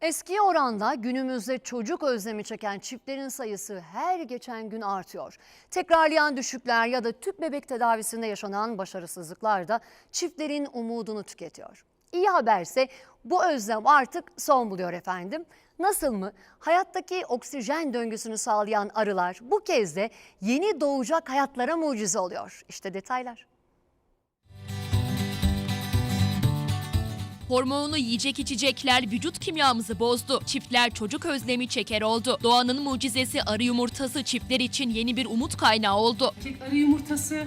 Eski oranda günümüzde çocuk özlemi çeken çiftlerin sayısı her geçen gün artıyor. Tekrarlayan düşükler ya da tüp bebek tedavisinde yaşanan başarısızlıklar da çiftlerin umudunu tüketiyor. İyi haberse bu özlem artık son buluyor efendim. Nasıl mı? Hayattaki oksijen döngüsünü sağlayan arılar bu kez de yeni doğacak hayatlara mucize oluyor. İşte detaylar. Hormonlu yiyecek içecekler vücut kimyamızı bozdu. Çiftler çocuk özlemi çeker oldu. Doğanın mucizesi arı yumurtası çiftler için yeni bir umut kaynağı oldu. Erkek arı yumurtası,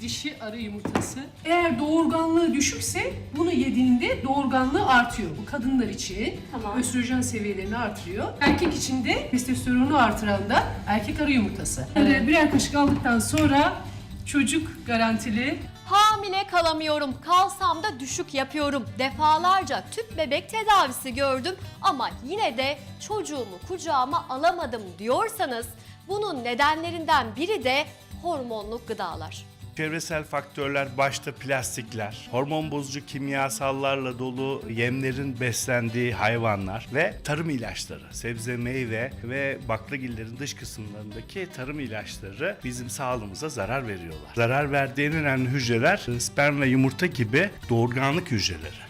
dişi arı yumurtası. Eğer doğurganlığı düşükse bunu yediğinde doğurganlığı artıyor. Bu kadınlar için östrojen seviyelerini artırıyor. Erkek için de testosteronu artıran da erkek arı yumurtası. Yani birer kaşık aldıktan sonra çocuk garantili. Hamile kalamıyorum, kalsam da düşük yapıyorum. Defalarca tüp bebek tedavisi gördüm ama yine de çocuğumu kucağıma alamadım diyorsanız bunun nedenlerinden biri de hormonlu gıdalar. Çevresel faktörler başta plastikler, hormon bozucu kimyasallarla dolu yemlerin beslendiği hayvanlar ve tarım ilaçları, sebze, meyve ve baklagillerin dış kısımlarındaki tarım ilaçları bizim sağlığımıza zarar veriyorlar. Zarar verdiği en hücreler sperm ve yumurta gibi doğurganlık hücreleri.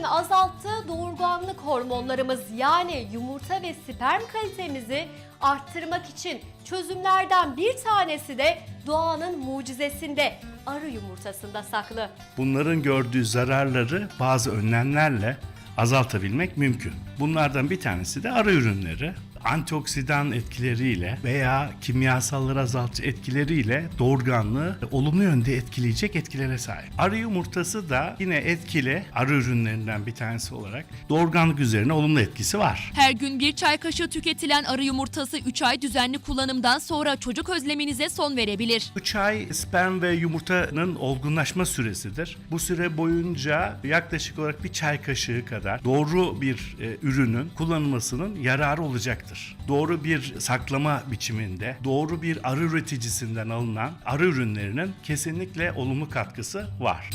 Hormonlu gıdaların azalttığı doğurganlık hormonlarımız yani yumurta ve sperm kalitemizi arttırmak için çözümlerden bir tanesi de doğanın mucizesinde arı yumurtasında saklı. Bunların gördüğü zararları bazı önlemlerle azaltabilmek mümkün. Bunlardan bir tanesi de arı ürünleri. Antioksidan etkileriyle veya kimyasalları azaltıcı etkileriyle doğurganlığı olumlu yönde etkileyecek etkilere sahip. Arı yumurtası da yine etkili arı ürünlerinden bir tanesi olarak doğurganlık üzerine olumlu etkisi var. Her gün bir çay kaşığı tüketilen arı yumurtası 3 ay düzenli kullanımdan sonra çocuk özleminize son verebilir. 3 ay sperm ve yumurtanın olgunlaşma süresidir. Bu süre boyunca yaklaşık olarak bir çay kaşığı kadar doğru bir e, ürünün kullanılmasının yararı olacaktır. Doğru bir saklama biçiminde, doğru bir arı üreticisinden alınan arı ürünlerinin kesinlikle olumlu katkısı var.